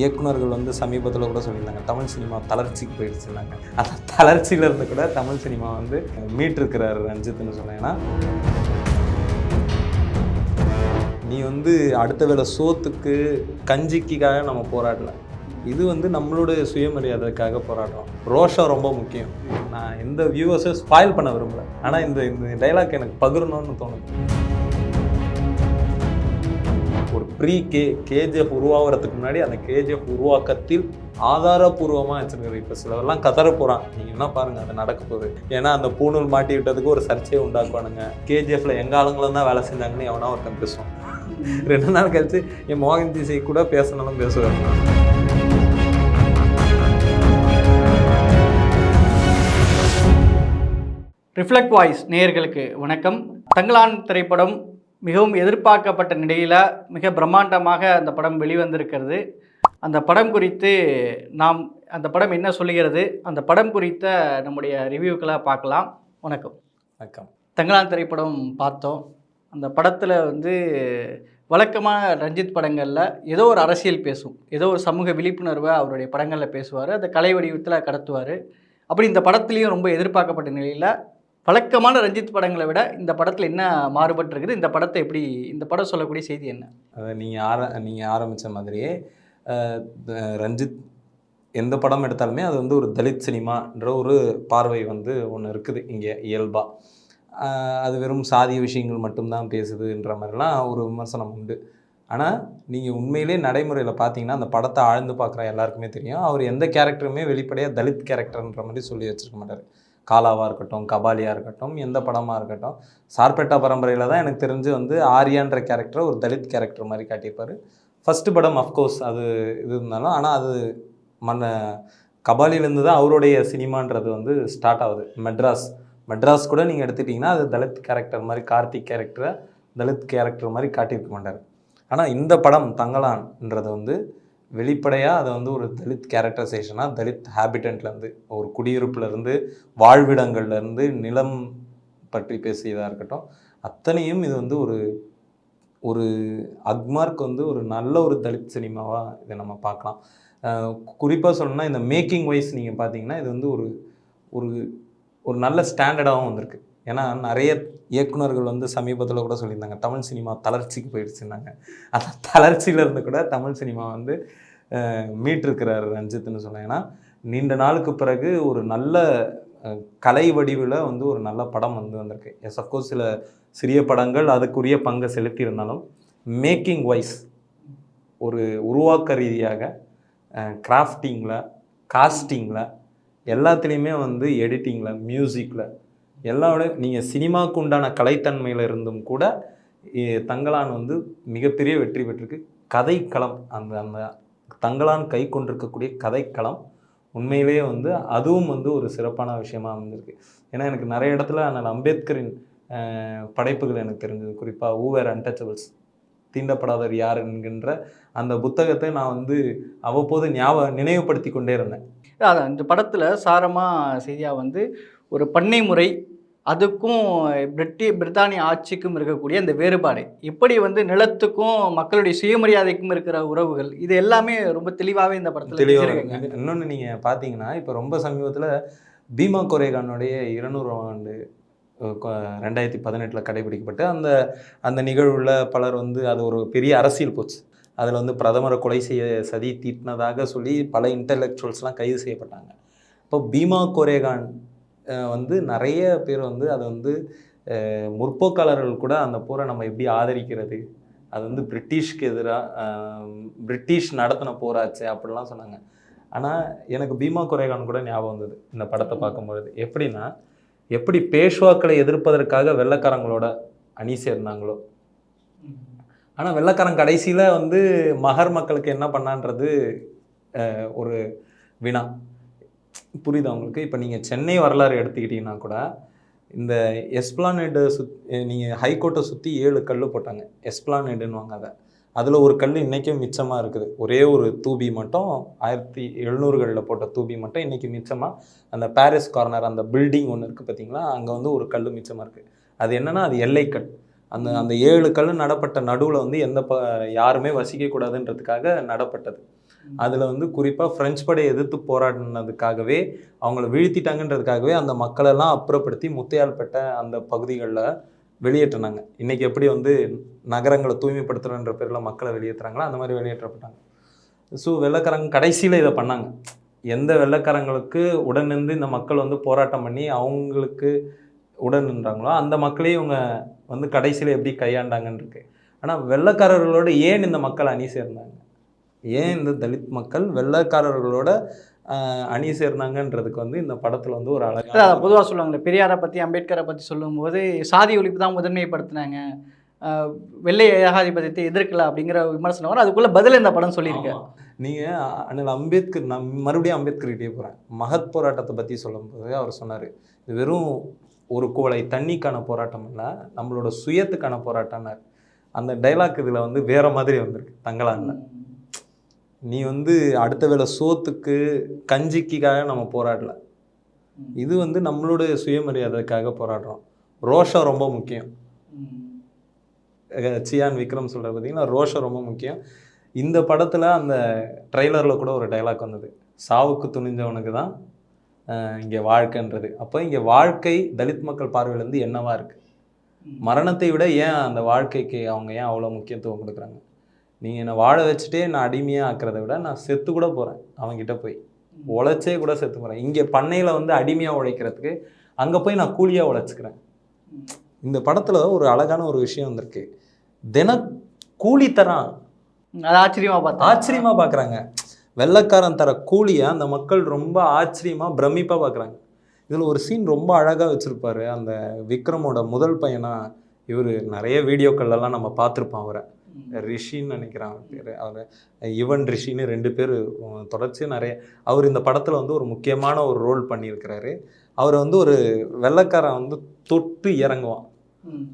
இயக்குனர்கள் வந்து சமீபத்தில் கூட சொல்லியிருந்தாங்க தமிழ் சினிமா தளர்ச்சிக்கு போயிடுச்சுருந்தாங்க அந்த தளர்ச்சியில் இருந்து கூட தமிழ் சினிமா வந்து மீட்டிருக்கிறார் ரஞ்சித்னு சொன்னேன்னா நீ வந்து அடுத்த வேளை சோத்துக்கு கஞ்சிக்காக நம்ம போராடல. இது வந்து நம்மளுடைய சுயமரியாதைக்காக போராடுறோம். ரோஷம் ரொம்ப முக்கியம். நான் எந்த வியூவர்ஸை ஸ்பாயில் பண்ண விரும்பல. ஆனால் இந்த இந்த டைலாக் எனக்கு பகிரணும்னு தோணுது. ப்ரீ கே கேஜிஎஃப் உருவாகிறதுக்கு முன்னாடி அந்த கேஜிஎஃப் உருவாக்கத்தில் ஆதாரபூர்வமாக வச்சுருக்காரு. இப்போ சிலவெல்லாம் கதற போகிறான் நீங்கள் என்ன பாருங்கள் அது நடக்க போகுது. ஏன்னா அந்த பூணூல் மாட்டி விட்டதுக்கு ஒரு சர்ச்சையை உண்டாக்குவானுங்க. கேஜிஎஃப்ல எங்கள் ஆளுங்களும் தான் வேலை செஞ்சாங்கன்னு எவனா ஒருத்தன் பேசுவான். ரெண்டு நாள் கழிச்சு என் மோகன் திசை கூட பேசணும்னு பேசுவார். ரிஃப்ளெக்ட் வாய்ஸ் நேயர்களுக்கு வணக்கம். தங்களான் திரைப்படம் மிகவும் எதிர்பார்க்கப்பட்ட நிலையில் மிக பிரம்மாண்டமாக அந்த படம் வெளிவந்திருக்கிறது. அந்த படம் குறித்து நாம் அந்த படம் என்ன சொல்லுகிறது? அந்த படம் குறித்த நம்முடைய ரிவ்யூக்களை பார்க்கலாம். வணக்கம். வணக்கம். தங்கலான் திரைப்படம் பார்த்தோம். அந்த படத்தில் வந்து வழக்கமான ரஞ்சித் படங்களில் ஏதோ ஒரு அரசியல் பேசும். ஏதோ ஒரு சமூக விழிப்புணர்வை அவருடைய படங்களில் பேசுவார். அதை கலை வடிவத்தில் கடத்துவார். அப்படி இந்த படத்துலேயும் ரொம்ப எதிர்பார்க்கப்பட்ட நிலையில் வழக்கமான ரஞ்சித் படங்களை விட இந்த படத்தில் என்ன மாறுபட்டிருக்குது இந்த படத்தை எப்படி இந்த படம் சொல்லக்கூடிய செய்தி என்ன? நீங்கள் ஆர நீங்கள் ஆரம்பித்த மாதிரியே ரஞ்சித் எந்த படம் எடுத்தாலுமே அது வந்து ஒரு தலித் சினிமான்ற ஒரு பார்வை வந்து ஒன்று இருக்குது இங்கே இயல்பாக அது வெறும் சாதிய விஷயங்கள் மட்டும்தான் பேசுதுன்ற மாதிரிலாம் ஒரு விமர்சனம் உண்டு. ஆனால் நீங்கள் உண்மையிலே நடைமுறையில் பார்த்தீங்கன்னா அந்த படத்தை ஆழ்ந்து பார்க்குற எல்லாருக்குமே தெரியும். அவர் எந்த கேரக்டருமே வெளிப்படையாக தலித் கேரக்டர்ன்ற மாதிரி சொல்லி வச்சிருக்க மாட்டார். காலாவாக இருக்கட்டும் கபாலியாக இருக்கட்டும் எந்த படமாக இருக்கட்டும் சார்பேட்டா பரம்பரையில் தான் எனக்கு தெரிஞ்சு வந்து ஆர்யான்ற கேரக்டரை ஒரு தலித் கேரக்டர் மாதிரி காட்டியிருப்பார். ஃபஸ்ட்டு படம் அஃப்கோர்ஸ் அது இது இருந்தாலும் ஆனால் அது மன்ன கபாலிலேருந்து தான் அவருடைய சினிமான்றது வந்து ஸ்டார்ட் ஆகுது. மெட்ராஸ் மெட்ராஸ் கூட நீங்கள் எடுத்துட்டிங்கன்னா அது தலித் கேரக்டர் மாதிரி கார்த்திக் கேரக்டரை தலித் கேரக்டர் மாதிரி காட்டியிருக்க மாட்டார். ஆனால் இந்த படம் தங்கலான்ன்றது வந்து வெளிப்படையாக அதை வந்து ஒரு தலித் கேரக்டரைசேஷனாக தலித் ஹேபிட்டன்ட்லேருந்து ஒரு குடியிருப்புலேருந்து வாழ்விடங்கள்லேருந்து நிலம் பற்றி பேசியதாக இருக்கட்டும் அத்தனையும் இது வந்து ஒரு ஒரு அக்மார்க் வந்து ஒரு நல்ல ஒரு தலித் சினிமாவாக இதை நம்ம பார்க்கலாம். குறிப்பாக சொல்லணும்னா இந்த மேக்கிங் வைஸ் நீங்கள் பார்த்தீங்கன்னா இது வந்து ஒரு ஒரு ஒரு நல்ல ஸ்டாண்டர்டாகவும் வந்திருக்கு. ஏன்னா நிறைய இயக்குனர்கள் வந்து சமீபத்தில் கூட சொல்லியிருந்தாங்க தமிழ் சினிமா தளர்ச்சிக்கு போயிடுச்சுன்னாங்க. அந்த தளர்ச்சியிலேருந்து கூட தமிழ் சினிமா வந்து மீட்டிருக்கிறார் ரஞ்சித்னு சொன்னேன் ஏன்னா நீண்ட நாளுக்கு பிறகு ஒரு நல்ல கலை வடிவில் வந்து ஒரு நல்ல படம் வந்து வந்திருக்கு. எஸ் அஃப்கோர்ஸ் சில சிறிய படங்கள் அதுக்குரிய பங்கை செலுத்தியிருந்தாலும் மேக்கிங் வைஸ் ஒரு உருவாக்க ரீதியாக கிராஃப்டிங்கில் காஸ்டிங்கில் எல்லாத்துலேயுமே வந்து எடிட்டிங்கில் மியூசிக்கில் எல்லாரோட நீங்கள் சினிமாவுக்கு உண்டான கலைத்தன்மையில் இருந்தும் கூட இ- தங்கலான் வந்து மிகப்பெரிய வெற்றி பெற்றிருக்கு. கதைக்களம் அந்த அந்த தங்களான் கை கொண்டிருக்கக்கூடிய கதைக்களம் உண்மையிலேயே வந்து அதுவும் வந்து ஒரு சிறப்பான விஷயமா வந்திருக்கு ஏன்னா எனக்கு நிறைய இடத்துல அண்ணல் அம்பேத்கரின் படைப்புகள் எனக்கு தெரிஞ்சது. குறிப்பாக ஊவர் அன்டச்சபிள்ஸ் தீண்டப்படாதவர் யார் என்கின்ற அந்த புத்தகத்தை நான் வந்து அவ்வப்போது ஞாபகம் நினைவுபடுத்தி கொண்டே இருந்தேன். அதான் இந்த படத்தில் சாரமாக செய்தியாக வந்து ஒரு பண்ணை முறை அதுக்கும் பிரிட்டி பிரித்தானிய ஆட்சிக்கும் இருக்கக்கூடிய அந்த வேறுபாடு. எப்படி வந்து நிலத்துக்கும் மக்களுடைய சுயமரியாதைக்கும் இருக்கிற உறவுகள் இது எல்லாமே ரொம்ப தெளிவாகவே இந்த படத்தில் தெளிவாக இன்னொன்று நீங்கள் பார்த்தீங்கன்னா இப்போ ரொம்ப சமீபத்தில் பீமா கொரேகானுடைய இருநூறு ஆண்டு ரெண்டாயிரத்தி பதினெட்டில் கடைபிடிக்கப்பட்டு அந்த அந்த நிகழ்வில் பலர் வந்து அது ஒரு பெரிய அரசியல் போச்சு. அதில் வந்து பிரதமரை கொலை செய்ய சதி தீட்டினதாக சொல்லி பல இன்டலெக்சுவல்ஸ்லாம் கைது செய்யப்பட்டாங்க. இப்போ பீமா கொரேகான் வந்து நிறைய பேர் வந்து அதை வந்து முற்போக்காளர்கள் கூட அந்த போரை நம்ம எப்படி ஆதரிக்கிறது? அது வந்து பிரிட்டிஷ்க்கு எதிராக பிரிட்டிஷ் நடத்தின போராச்சு அப்படிலாம் சொன்னாங்க. ஆனால் எனக்கு பீமா கொரேகான் கூட ஞாபகம் வந்தது இந்த படத்தை பார்க்கும்பொழுது. எப்படின்னா எப்படி பேஷ்வாக்களை எதிர்ப்பதற்காக வெள்ளைக்காரங்களோட அணி சேர்ந்தாங்களோ. ஆனால் வெள்ளைக்காரன் கடைசியில் வந்து மகர் மக்களுக்கு என்ன பண்ணான்றது ஒரு வினா. புரியுதா உங்களுக்கு? இப்போ நீங்கள் சென்னை வரலாறு எடுத்துக்கிட்டிங்கன்னா கூட இந்த எஸ்பிளானேட்டை சுத் நீங்கள் ஹைகோர்ட்டை சுற்றி ஏழு கல் போட்டாங்க. எஸ்பிளானேடுன்னுவாங்க அதை. அதில் ஒரு கல் இன்றைக்கும் மிச்சமாக இருக்குது. ஒரே ஒரு தூபி மட்டும் ஆயிரத்தி எழுநூறுகளில் போட்ட தூபி மட்டும் இன்றைக்கி மிச்சமாக அந்த பாரிஸ் கார்னர் அந்த பில்டிங் ஒன்று இருக்குது பார்த்தீங்களா அங்கே வந்து ஒரு கல் மிச்சமாக இருக்குது அது என்னென்னா அது எல்லைக்கல். அந்த அந்த ஏழு கல் நடப்பட்ட நடுவில் வந்து எந்த ப யாருமே வசிக்கக்கூடாதுன்றதுக்காக நடப்பட்டது. அதில் வந்து குறிப்பாக ஃப்ரெஞ்ச் படையை எதிர்த்து போராடினதுக்காகவே அவங்கள வீழ்த்திட்டாங்கன்றதுக்காகவே அந்த மக்களெல்லாம் அப்புறப்படுத்தி முத்தையால்பேட்டை அந்த பகுதிகளில் வெளியேற்றினாங்க. இன்றைக்கி எப்படி வந்து நகரங்களை தூய்மைப்படுத்துகிறன்ற பேரில் மக்களை வெளியேற்றுறாங்களோ அந்த மாதிரி வெளியேற்றப்பட்டாங்க. ஸோ வெள்ளக்காரங்க கடைசியில் இதை பண்ணாங்க. எந்த வெள்ளக்காரங்களுக்கு உடனிருந்து இந்த மக்கள் வந்து போராட்டம் பண்ணி அவங்களுக்கு உடன் நின்றாங்களோ அந்த மக்களையும் இவங்க வந்து கடைசியில் எப்படி கையாண்டாங்கன்னு இருக்கு. ஆனால் வெள்ளக்காரர்களோடு ஏன் இந்த மக்கள் அணி சேர்ந்தாங்க? ஏன் இந்த தலித் மக்கள் வெள்ளைக்காரர்களோட அணி சேர்ந்தாங்கன்றதுக்கு வந்து இந்த படத்தில் வந்து ஒரு அழகான பொதுவாக சொல்லுவாங்களே பெரியாரை பற்றி அம்பேத்கரை பற்றி சொல்லும்போது சாதி ஒழிப்பு தான் முதன்மைப்படுத்தினாங்க. வெள்ளை ஏகாதிபத்தியத்தை எதிர்க்கல அப்படிங்கிற விமர்சனம் வரும். அதுக்குள்ள பதில் இந்த படம் சொல்லியிருக்கு. ஆமா. நீங்க அண்ணல் அம்பேத்கர் நான் மறுபடியும் அம்பேத்கர்கிட்டே போறேன். மகத் போராட்டத்தை பத்தி சொல்லும்போது அவர் சொன்னாரு இது வெறும் ஒரு குவளை தண்ணிக்கான போராட்டம் இல்லை நம்மளோட சுயத்துக்கான போராட்டம்னார். அந்த டைலாக் இதுல வந்து வேற மாதிரி வந்திருக்கு தங்களான்ல நீ வந்து அடுத்த வேளை சோத்துக்கு கஞ்சிக்காக நம்ம போராடல. இது வந்து நம்மளோட சுயமரியாதைக்காக போராடுறோம். ரோஷம் ரொம்ப முக்கியம். சியான் விக்ரம் சொல்கிற பார்த்தீங்கன்னா ரோஷம் ரொம்ப முக்கியம். இந்த படத்தில் அந்த ட்ரைலரில் கூட ஒரு டைலாக் வந்தது. சாவுக்கு துணிஞ்சவனுக்கு தான் இங்கே வாழ்க்கைன்றது. அப்போ இங்கே வாழ்க்கை தலித் மக்கள் பார்வையிலேருந்து என்னவா இருக்குது மரணத்தை விட ஏன் அந்த வாழ்க்கைக்கு அவங்க ஏன் அவ்வளோ முக்கியத்துவம் கொடுக்குறாங்க? நீங்கள் என்னை வாழ வச்சுட்டே நான் அடிமையாக ஆக்கிறத விட நான் செத்து கூட போகிறேன் அவன்கிட்ட போய். உழைச்சே கூட செத்து போகிறேன் இங்கே பண்ணையில் வந்து அடிமையாக உழைக்கிறதுக்கு அங்கே போய் நான் கூலியாக உழைச்சிக்கிறேன். இந்த படத்தில் ஒரு அழகான ஒரு விஷயம் வந்திருக்கு. தின கூலி தரான் அது ஆச்சரியமா பார்த்தா. ஆச்சரியமா பார்க்குறாங்க வெள்ளைக்காரன் தர கூலியை அந்த மக்கள் ரொம்ப ஆச்சரியமா பிரமிப்பா பார்க்குறாங்க இதில் ஒரு சீன் ரொம்ப அழகாக வச்சுருப்பாரு. அந்த விக்ரமோட முதல் பையனா இவர் நிறைய வீடியோக்கள்லாம் நம்ம பார்த்துருப்போம் அவரை. ரிஷின்னு நினைக்கிறேன் அவர் பேர். அவர் யுவன் ரிஷின்னு ரெண்டு பேர் தொடர்ச்சி நிறைய அவர் இந்த படத்தில் வந்து ஒரு முக்கியமான ஒரு ரோல் பண்ணியிருக்கிறாரு. அவர் வந்து ஒரு வெள்ளைக்காரன் வந்து தொட்டு இறங்குவான்.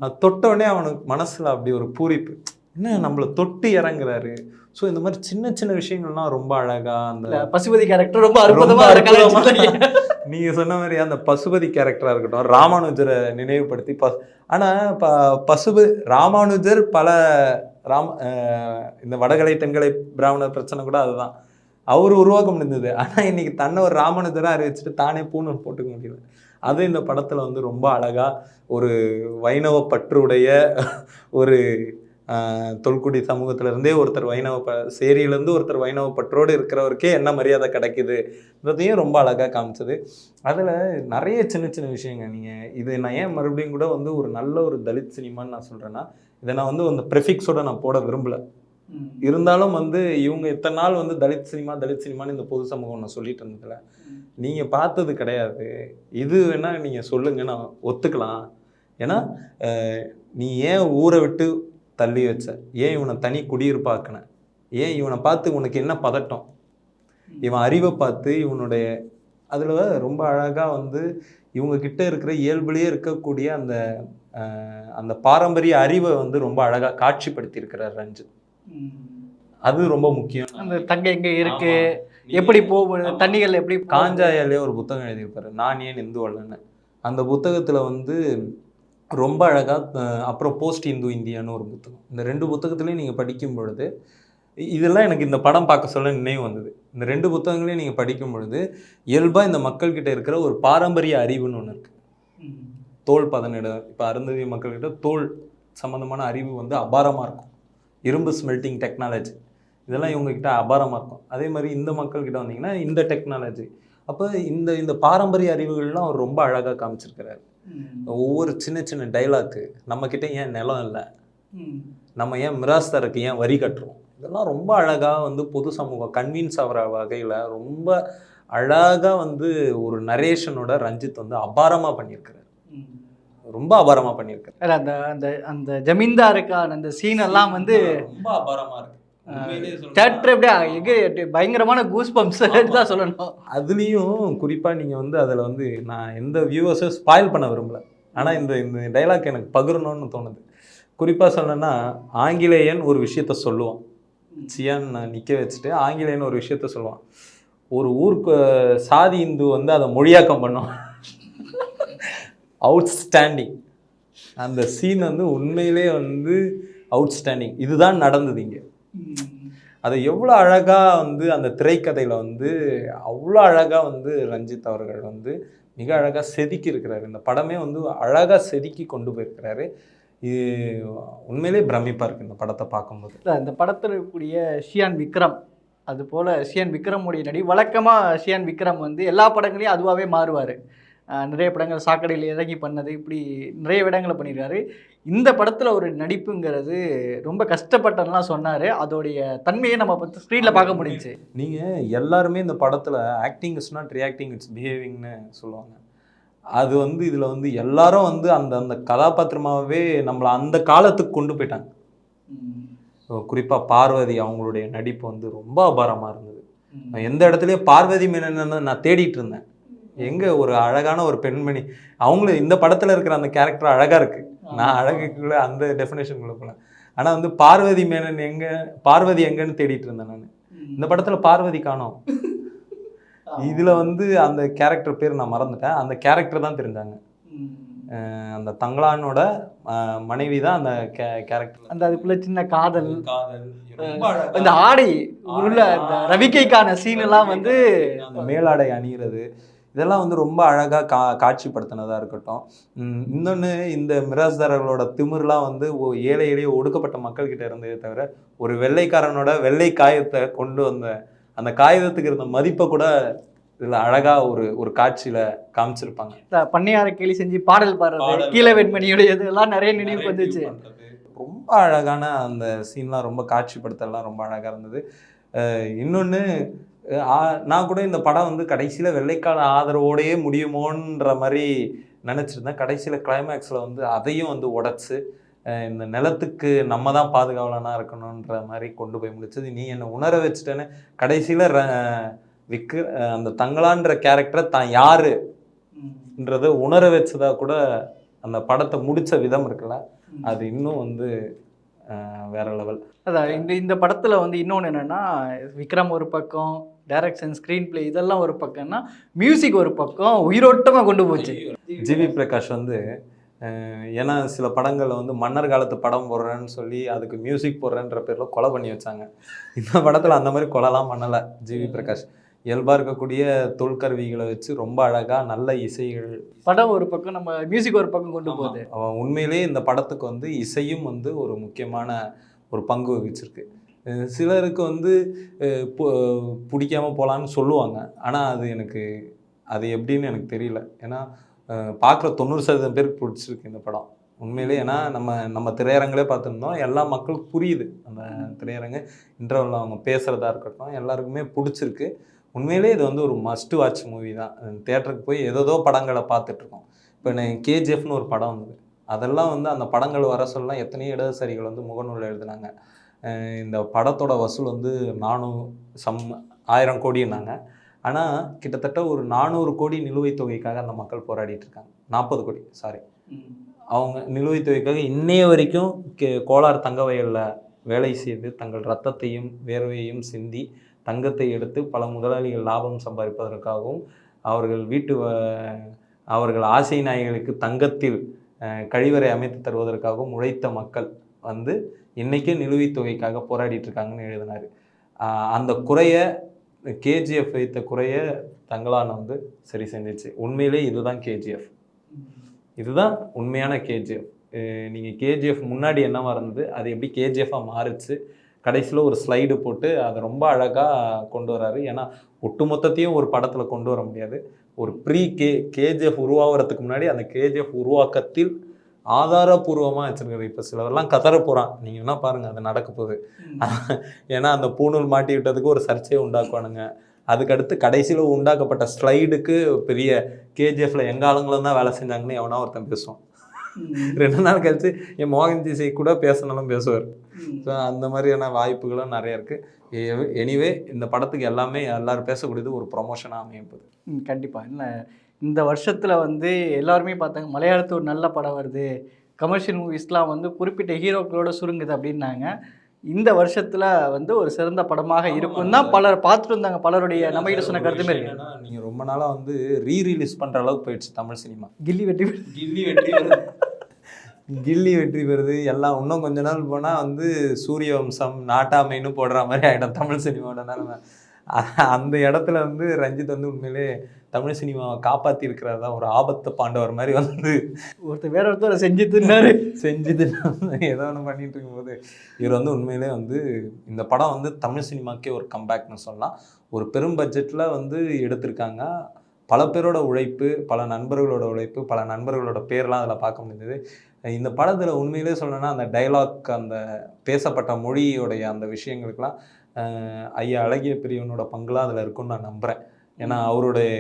அது தொட்ட உடனே அவனுக்கு மனசுல அப்படி ஒரு பூரிப்பு. என்ன நம்மள தொட்டு இறங்குறாரு? ஸோ இந்த மாதிரி சின்ன சின்ன விஷயங்கள்லாம் ரொம்ப அழகா அந்த பசுபதி கேரக்டர் ரொம்ப அற்புதமா ரொம்ப அற்புதமா. இருக்கு நீங்க சொன்ன மாதிரி அந்த பசுபதி கேரக்டரா இருக்கட்டும் ராமானுஜரை நினைவுபடுத்தி ப ஆனா ப பசுபதி ராமானுஜர் பல ராம இந்த வடகலை தென்கலை பிராமணர் பிரச்சனை கூட அதுதான். அவர் உருவாக்க முடிந்தது ஆனால் இன்னைக்கு தன்னை ஒரு ராமானுஜரா அறிவிச்சுட்டு தானே பூணூல் போட்டுக்க முடியல. அது இந்த படத்தில் வந்து ரொம்ப அழகாக ஒரு வைணவ பற்றுடைய ஒரு தொல்குடி சமூகத்திலேருந்தே ஒருத்தர் வைணவ ப சேரியிலேருந்து ஒருத்தர் வைணவ பற்றோடு இருக்கிறவருக்கே என்ன மரியாதை கிடைக்குதுன்றதையும் ரொம்ப அழகாக காமிச்சது. அதில் நிறைய சின்ன சின்ன விஷயங்க. நீங்கள் இது நான் ஏன் மறுபடியும் கூட வந்து ஒரு நல்ல ஒரு தலித் சினிமான்னு நான் சொல்கிறேன்னா இதை நான் வந்து அந்த ப்ரெஃபிக்ஸோட நான் போட விரும்பல. இருந்தாலும் வந்து இவங்க இத்தனை நாள் வந்து தலித் சினிமா தலித் சினிமான்னு இந்த பொது சமூகம் ஒன்று சொல்லிட்டு இருந்ததுல நீங்க பார்த்தது கிடையாது. இது வேணா நீங்க சொல்லுங்க நான் ஒத்துக்கலாம். ஏன்னா நீ ஏன் ஊரை விட்டு தள்ளி வச்ச? ஏன் இவனை தனி குடியிருப்பாக்குன? ஏன் இவனை பார்த்து உனக்கு என்ன பதட்டம்? இவன் அறிவை பார்த்து இவனுடைய அதில் ரொம்ப அழகாக வந்து இவங்க கிட்ட இருக்கிற இயல்புலேயே இருக்கக்கூடிய அந்த அந்த பாரம்பரிய அறிவை வந்து ரொம்ப அழகாக காட்சிப்படுத்தியிருக்கிறார் ரஞ்சித். அது ரொம்ப முக்கியம். அந்த தங்க எங்க இருக்கு. எப்படி போகுது? தண்ணிகள் எப்படி? காஞ்சாயாலே ஒரு புத்தகம் எழுதியிருப்பாரு. நான் ஏன் இந்து அல்லன்னு. அந்த புத்தகத்துல வந்து ரொம்ப அழகா அஹ், அப்புறம் போஸ்ட் இந்து இந்தியான்னு ஒரு புத்தகம். இந்த ரெண்டு புத்தகத்துலையும் நீங்க படிக்கும் பொழுது இதெல்லாம் எனக்கு இந்த படம் பார்க்க சொல்ல நினைவு வந்தது. இந்த ரெண்டு புத்தகங்களையும் நீங்க படிக்கும் பொழுது இயல்பா இந்த மக்கள்கிட்ட இருக்கிற ஒரு பாரம்பரிய அறிவுன்னு ஒன்று இருக்கு. ம். தோல் பதனிட இப்போ அருந்ததி மக்கள்கிட்ட தோல் சம்மந்தமான அறிவு வந்து அபாரமாக இருக்கும். இரும்பு ஸ்மெல்டிங் டெக்னாலஜி இதெல்லாம் இவங்ககிட்ட அபாரமாக இருக்கும். அதே மாதிரி இந்த மக்கள்கிட்ட வந்தீங்கன்னா இந்த டெக்னாலஜி அப்போ இந்த இந்த பாரம்பரிய அறிவுகள்லாம் அவர் ரொம்ப அழகாக காமிச்சிருக்கிறாரு. ஒவ்வொரு சின்ன சின்ன டைலாக்கு நம்மக்கிட்ட ஏன் நிலம் இல்லை. நம்ம ஏன் மிராஸ்தாருக்கு ஏன் வரி கட்டுறோம்? இதெல்லாம் ரொம்ப அழகாக வந்து பொது சமூகம் கன்வின்ஸ் ஆகிற வகையில் ரொம்ப அழகாக வந்து ஒரு நரேஷனோட ரஞ்சித் வந்து அபாரமாக பண்ணியிருக்கிறார். ரொம்ப அபாரமாக பண்ணியிருக்காரு. இல்ல, அந்த அந்த அந்த ஜமீன்தாருக்கான அந்த சீன் எல்லாம் வந்து ரொம்ப அபாரமா இருக்கு. தேட்டர் எப்படியா எங்க பயங்கரமான கூஸ் பம்ப்ஸ் தான் சொல்லணும். அதுலயும் குறிப்பா நீங்க வந்து அதுல வந்து நான் எந்த வியூவர்ஸும் ஸ்பாயில் பண்ண விரும்பல. ஆனா இந்த இந்த டைலாக் எனக்கு பகிரணும்னு தோணுது. குறிப்பா சொல்லணும்னா ஆங்கிலேயன் ஒரு விஷயத்த சொல்லுவான். சியான் நிக்க வச்சுட்டு ஆங்கிலேயன் ஒரு விஷயத்த சொல்லுவான். ஒரு ஊருக்கு சாதி இந்து வந்து அதை மொழியாக்கம் பண்ணும் அவுட்ஸ்டாண்டிங் அந்த சீன் வந்து உண்மையிலே வந்து அவுட்ஸ்டாண்டிங் இதுதான் நடந்தது இங்கே. அதை எவ்வளோ அழகாக வந்து அந்த திரைக்கதையில் வந்து அவ்வளோ அழகாக வந்து ரஞ்சித் அவர்கள் வந்து மிக அழகாக செதுக்கி இருக்கிறாரு. இந்த படமே வந்து அழகாக செதுக்கி கொண்டு போயிருக்கிறாரு. இது உண்மையிலே பிரமிப்பாக இருக்குது இந்த படத்தை பார்க்கும்போது. இல்லை இந்த படத்தில் இருக்கக்கூடிய ஷியான் விக்ரம் அது போல் ஷியான் விக்ரமுடைய நடி வழக்கமாக ஷியான் விக்ரம் வந்து எல்லா படங்களையும் அதுவாகவே மாறுவார். நிறைய படங்கள் சாக்கடையில் இறங்கி பண்ணது இப்படி நிறைய இடங்களை பண்ணியிருக்காரு இந்த படத்தில் ஒரு நடிப்புங்கிறது ரொம்ப கஷ்டப்பட்டன்லாம் சொன்னார். அதோடைய தன்மையை நம்ம பத்து ஸ்க்ரீனில் பார்க்க முடிஞ்சுச்சு நீங்கள் எல்லாருமே இந்த படத்தில் acting is not reacting it's பிஹேவிங்னு சொல்லுவாங்க. அது வந்து இதில் வந்து எல்லாரும் வந்து அந்த அந்த கதாபாத்திரமாகவே நம்மளை அந்த காலத்துக்கு கொண்டு போயிட்டாங்க. குறிப்பாக பார்வதி அவங்களுடைய நடிப்பு வந்து ரொம்ப அபாரமாக இருந்தது. எந்த இடத்துலயும் பார்வதி மேனன் நான் தேடிட்டு இருந்தேன். எங்க ஒரு அழகான ஒரு பெண்மணி அவங்களும் இந்த படத்துல இருக்கிற அந்த கேரக்டர் அழகா இருக்கு. நான் அழகுக்குள்ள அந்த டெஃபினேஷனுக்குள்ள போல ஆனா வந்து பார்வதி மேனன் எங்க பார்வதி எங்கன்னு தேடிட்டு இருந்தேன் நான். இந்த படத்துல பார்வதி காணோம். இதுல வந்து அந்த கேரக்டர் பேர் நான் மறந்துட்டேன். அந்த கேரக்டர் தான் தெரிஞ்சாங்க. அந்த தங்களானோட அஹ், மனைவி தான் அந்த கேரக்டர் அந்த அதுக்குள்ள சின்ன காதல். காதல் ரொம்ப அழகா இந்த ஆடை உள்ள ரவிக்கைக்கான சீன் எல்லாம் வந்து அந்த மேலாடை அணிகிறது இதெல்லாம் வந்து ரொம்ப அழகாக கா காட்சிப்படுத்தினதாக இருக்கட்டும். உம் இன்னொன்னு இந்த மிராஸ்தாரர்களோட திமிர்லாம் வந்து ஏழை எளிய ஒடுக்கப்பட்ட மக்கள்கிட்ட இருந்ததே தவிர ஒரு வெள்ளைக்காரனோட வெள்ளை காயத்தை கொண்டு வந்த அந்த காகிதத்துக்கு இருந்த மதிப்பை கூட இதில் அழகா ஒரு ஒரு காட்சியில காமிச்சிருப்பாங்க. பண்ணையார கேலி செஞ்சு பாடல் பாடுறது கீழ வெண்மணியுடைய இதெல்லாம் நிறைய நினைவுக்கு வந்துச்சு. ரொம்ப அழகான அந்த சீன்லாம் ரொம்ப காட்சிப்படுத்தலாம் ரொம்ப அழகா இருந்தது. ஆ- நான் கூட இந்த படம் வந்து கடைசியில் வெள்ளைக்கால ஆதரவோடயே முடியுமோன்ற மாதிரி நினச்சிருந்தேன். கடைசியில் கிளைமேக்ஸில் வந்து அதையும் வந்து உடைச்சு இந்த நிலத்துக்கு நம்ம தான் பாதுகாவலனாக இருக்கணுன்ற மாதிரி கொண்டு போய் முடிச்சது. நீ என்னை உணர வச்சுட்டேன்னு கடைசியில் ர- விக்கு அந்த தங்களான்ற கேரக்டரை தான் யாருன்றதை உணர வச்சதா கூட அந்த படத்தை முடித்த விதம் இருக்குல்ல அது இன்னும் வந்து வேற லெவல் அதான் இந்த இந்த படத்தில் வந்து இன்னொன்று என்னென்னா விக்ரம் ஒரு பக்கம் டைரக்ஷன் ஸ்க்ரீன் பிளே இதெல்லாம் ஒரு பக்கம்னா மியூசிக் ஒரு பக்கம் உயிரோட்டமா கொண்டு போச்சு. ஜிவி பிரகாஷ் வந்து ஏன்னா சில படங்களில் வந்து மன்னர் காலத்து படம் போடுறேன்னு சொல்லி அதுக்கு மியூசிக் போடுறேன்ற பேரில் கொலை பண்ணி வச்சாங்க. இந்த படத்தில் அந்த மாதிரி கொலைலாம் பண்ணலை ஜிவி பிரகாஷ். இயல்பாக இருக்கக்கூடிய தொல்கருவிகளை வச்சு ரொம்ப அழகாக நல்ல இசைகள். படம் ஒரு பக்கம் நம்ம மியூசிக் ஒரு பக்கம் கொண்டு போகுது. அவன் உண்மையிலேயே இந்த படத்துக்கு வந்து இசையும் வந்து ஒரு முக்கியமான ஒரு பங்கு வகிச்சிருக்கு. சிலருக்கு வந்து பிடிக்காமல் போகலான்னு சொல்லுவாங்க. ஆனால் அது எனக்கு அது எப்படின்னு எனக்கு தெரியல. ஏன்னா பார்க்குற தொண்ணூறு சதவீதம் பேருக்கு பிடிச்சிருக்கு இந்த படம். உண்மையிலே ஏன்னா நம்ம நம்ம திரையரங்களே பார்த்துருந்தோம். எல்லா மக்களுக்கும் புரியுது. அந்த திரையரங்கு இன்டர்வலில் அவங்க பேசுகிறதா இருக்கட்டும் எல்லாருக்குமே பிடிச்சிருக்கு. உண்மையிலே இது வந்து ஒரு மஸ்ட் வாட்ச் மூவி தான். தேட்டருக்கு போய் ஏதேதோ படங்களை பார்த்துட்ருக்கோம். இப்போ கேஜிஎஃப்னு ஒரு படம் வந்தது. அதெல்லாம் வந்து அந்த படங்கள் வர சொல்லலாம் எத்தனையோ இடதுசாரிகள் வந்து முகநூல் எழுதுனாங்க. இந்த படத்தோட வசூல் வந்து நானூ சம் ஆயிரம் கோடின்னாங்க. ஆனால் கிட்டத்தட்ட ஒரு நானூறு கோடி நிலுவைத் தொகைக்காக அந்த மக்கள் போராடிட்டு இருக்காங்க. நாற்பது கோடி சாரி அவங்க நிலுவைத் தொகைக்காக இன்னைய வரைக்கும் கே கோலார் தங்க வயலில் வேலை செய்து தங்கள் ரத்தத்தையும் வேர்வையையும் சிந்தி தங்கத்தை எடுத்து பல முதலாளிகள் லாபம் சம்பாதிப்பதற்காகவும் அவர்கள் வீட்டு வ- அவர்கள் ஆசை நாய்களுக்கு தங்கத்தில் கழிவறை அமைத்து தருவதற்காகவும் உழைத்த மக்கள் வந்து இன்றைக்கே நிலுவைத் தொகைக்காக போராடிட்டு இருக்காங்கன்னு எழுதினார் அந்த குறைய கேஜிஎஃப் வைத்த குறைய தங்களான வந்து சரி செஞ்சிச்சு உண்மையிலே இதுதான் கேஜிஎஃப் இதுதான் உண்மையான கேஜிஎஃப் நீங்கள் கேஜிஎஃப் முன்னாடி என்னவாக இருந்தது அது எப்படி கேஜிஎஃபாக மாறுச்சு கடைசியில் ஒரு ஸ்லைடு போட்டு அதை ரொம்ப அழகாக கொண்டு வராரு. ஏன்னா ஒட்டுமொத்தத்தையும் ஒரு படத்தில் கொண்டு வர முடியாது. ஒரு ப்ரீ கே கேஜிஎஃப் உருவாகிறதுக்கு முன்னாடி அந்த கேஜிஎஃப் உருவாக்கத்தில் ஆதாரபூர்வமாக வச்சிருக்காரு. இப்போ சிலவெல்லாம் கதற போகிறான் நீங்கள் என்ன பாருங்கள் அது நடக்க போகுது. ஏன்னா அந்த பூணூல் மாட்டி விட்டதுக்கு ஒரு சர்ச்சையை உண்டாக்குவானுங்க. அதுக்கடுத்து கடைசியில் உண்டாக்கப்பட்ட ஸ்லைடுக்கு பெரிய கேஜிஎஃப்ல எங்க ஆளுங்களும் தான் வேலை செஞ்சாங்கன்னு எவனா ஒருத்தன் பேசுவான். ரெண்டு நாள் கழிச்சு என் மோகன்ஜி சிங் கூட பேசினாலும் பேசுவார். ஸோ அந்த மாதிரியான வாய்ப்புகளும் நிறைய இருக்குது எனிவே இந்த படத்துக்கு எல்லாமே எல்லாரும் பேசக்கூடியது ஒரு ப்ரொமோஷனாக அமையும் போகுது ம், கண்டிப்பா. இல்லை இந்த வருஷத்துல வந்து எல்லாருமே பார்த்தாங்க மலையாளத்து ஒரு நல்ல படம் வருது கமர்ஷியல் மூவிஸ்லாம் வந்து குறிப்பிட்ட ஹீரோக்களோட சுருங்குது அப்படின்னாங்க. இந்த வருஷத்துல வந்து ஒரு சிறந்த படமாக இருக்கும் தான் பலர் பார்த்துட்டு இருந்தாங்க பலருடைய நம்ம கிட்ட சொன்ன கருத்துமே இருக்கு. நீங்கள் ரொம்ப நாளாக வந்து ரீ ரிலீஸ் பண்ணுற அளவுக்கு போயிடுச்சு தமிழ் சினிமா. கில்லி வெட்டி கில்லி வெற்றி கில்லி வெற்றி பெறுது. எல்லாம் இன்னும் கொஞ்ச நாள் போனால் வந்து சூரிய வம்சம் நாட்டாமைன்னு போடுற மாதிரி ஆகிடும் தமிழ் சினிமாவோட நிலைமை. அந்த இடத்துல வந்து ரஞ்சித் வந்து உண்மையிலே தமிழ் சினிமாவை காப்பாற்றி இருக்கிறதா ஒரு ஆபத்து பாண்டவர் மாதிரி வந்து ஒருத்தர் வேற ஒருத்தர் செஞ்சு தின்னாரு. செஞ்சுட்டு ஏதோ ஒன்று பண்ணிட்டு இருக்கும்போது இவர் வந்து உண்மையிலே வந்து இந்த படம் வந்து தமிழ் சினிமாக்கே ஒரு கம்பேக்னு சொல்லலாம். ஒரு பெரும் பட்ஜெட்டில் வந்து எடுத்திருக்காங்க. பல பேரோட உழைப்பு பல நண்பர்களோட உழைப்பு பல நண்பர்களோட பேர்லாம் அதில் பார்க்க முடிஞ்சது. இந்த படத்தில் உண்மையிலே சொல்லணும்னா அந்த டைலாக் அந்த பேசப்பட்ட மொழியோடைய அந்த விஷயங்களுக்கெல்லாம் ஐயா அழகிய பிரியவனோட பங்குலாம் அதில் இருக்கும்னு நான் நம்புகிறேன் ஏன்னா அவருடைய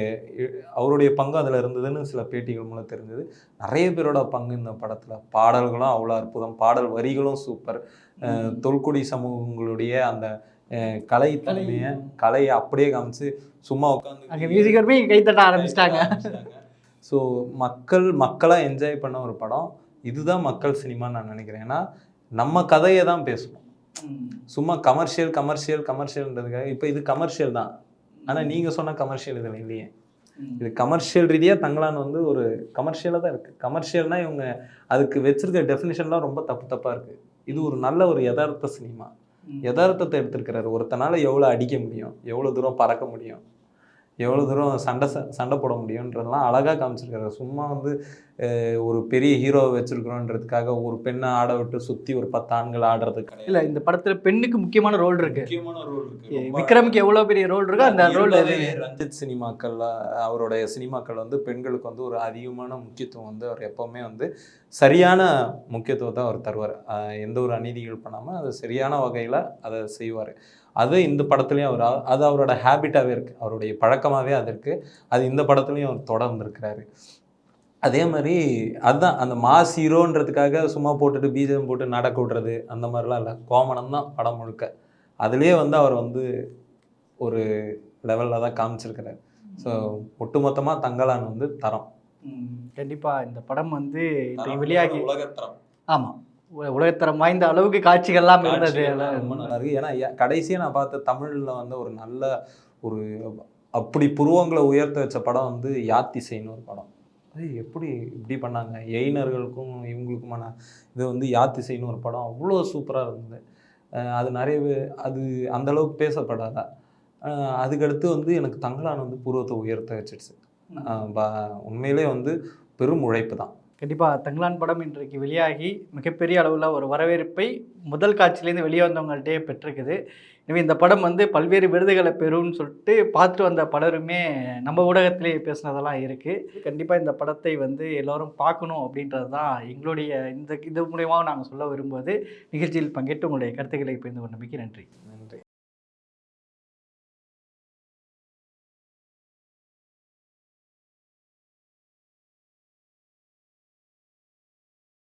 அவருடைய பங்கு அதில் இருந்ததுன்னு சில பேட்டிகள் மூலம் தெரிஞ்சது. நிறைய பேரோட பங்கு இந்த படத்தில். பாடல்களும் அவ்வளோ அற்புதம். பாடல் வரிகளும் சூப்பர். தொல்குடி சமூகங்களுடைய அந்த அஹ், கலைத்தன்மையை கலையை அப்படியே காமிச்சு சும்மா உட்காந்து மியூசிக்கருமே கைத்தட்ட ஆரம்பிச்சிட்டாங்க. ஸோ மக்கள் மக்களாக என்ஜாய் பண்ண ஒரு படம். இதுதான் மக்கள் சினிமான்னு நான் நினைக்கிறேன். ஏன்னா நம்ம கதையை தான் பேசணும் சும்மா கமர்ஷியல் கமர்ஷியல் கமர்ஷியல்ன்றதுக்காக இப்போ இது கமர்ஷியல் தான். ஆனால் நீங்கள் சொன்ன கமர்ஷியல் இதில் இல்லையே இது கமர்ஷியல் ரீதியாக தங்களான் வந்து ஒரு கமர்ஷியலாக தான் இருக்குது கமர்ஷியல்னா இவங்க அதுக்கு வச்சிருக்க டெஃபினிஷன்லாம் ரொம்ப தப்பு தப்பாக இருக்குது இது ஒரு நல்ல ஒரு யதார்த்த சினிமா யதார்த்தத்தை எடுத்திருக்கிறாரு. ஒருத்தனால எவ்வளோ அடிக்க முடியும்? எவ்வளோ தூரம் பறக்க முடியும்? எவ்வளோ தூரம் சண்டை ச- சண்டை போட முடியுன்றதெல்லாம் அழகாக காமிச்சிருக்காரு. சும்மா வந்து ஒரு பெரிய ஹீரோவை வச்சிருக்கிறோன்றதுக்காக ஒரு பெண்ணை ஆட விட்டு சுற்றி ஒரு பத்து ஆண்கள் ஆடுறது கிடையாது. இல்ல இந்த படத்துல பெண்ணுக்கு முக்கியமான ரோல் இருக்கு. முக்கியமான ரோல் இருக்கு. விக்ரமுக்கு எவ்வளவு பெரிய ரோல் இருக்கோ அந்த ரோல் ரஞ்சித் சினிமாக்கள்ல அவருடைய சினிமாக்கள் வந்து பெண்களுக்கு வந்து ஒரு அதிகமான முக்கியத்துவம் வந்து அவர் எப்பவுமே வந்து சரியான முக்கியத்துவத்தை அவர் தருவார். எந்த ஒரு அநீதிகள் பண்ணாமல் அது சரியான வகையில் அதை செய்வார். அது இந்த படத்துலையும் அவர் அது அவரோட ஹேபிட்டாகவே இருக்குது அவருடைய பழக்கமாகவே அது இருக்குது அது இந்த படத்துலையும் அவர் தொடர்ந்து இருக்கிறாரு. அதே மாதிரி அதுதான் அந்த மாஸ் ஹீரோன்றதுக்காக சும்மா போட்டுட்டு பீஜம் போட்டு நடக்க விடுறது அந்த மாதிரிலாம் இல்லை. கோமணம் தான் படம் முழுக்க. அதுலேயே வந்து அவர் வந்து ஒரு லெவலில் தான் காமிச்சிருக்கிறார். ஸோ ஒட்டுமொத்தமாக தங்கலான் வந்து தரம். கண்டிப்பா. இந்த படம் வந்து வெளியாகி உலகத்தரம். ஆமா. உ- உலகத்தரம் வாய்ந்த அளவுக்கு காட்சிகள்லாம் இருந்தது. ரொம்ப நல்லா இருக்கு ஏன்னா ஏ- கடைசியா நான் பார்த்த தமிழ்ல வந்து ஒரு நல்ல ஒரு அப்படி புருவங்களை உயர்த்த வச்ச படம் வந்து யாத்திசைன்னு ஒரு படம். அது எப்படி இப்படி பண்ணாங்க? எயினர்களுக்கும் இவங்களுக்குமான இது வந்து யாத்திசைன்னு ஒரு படம் அவ்வளோ சூப்பராக இருந்தது. அது நிறைய அது அந்த அளவுக்கு பேசப்படாத. அதுக்கடுத்து வந்து எனக்கு தங்கலான் வந்து புருவத்தை உயர்த்த வச்சிடுச்சு. உண்மையிலே வந்து பெரும் உழைப்பு தான். கண்டிப்பாக தங்களான் படம் இன்றைக்கு வெளியாகி மிகப்பெரிய அளவில் ஒரு வரவேற்பை முதல் காட்சியிலேருந்து வெளியே வந்தவங்கள்ட்டே பெற்றிருக்குது. எனவே இந்த படம் வந்து பல்வேறு விருதுகளை பெறும்னு சொல்லிட்டு பார்த்துட்டு வந்த பலருமே நம்ம ஊடகத்திலே பேசினதெல்லாம் இருக்குது கண்டிப்பாக இந்த படத்தை வந்து எல்லோரும் பார்க்கணும் அப்படின்றது தான் எங்களுடைய இந்த இது மூலியமாக நாங்கள் சொல்ல விரும்புவது. நிகழ்ச்சியில் பங்கேற்று உங்களுடைய கருத்துக்களை பகிர்ந்து கொண்டமைக்கு நன்றி.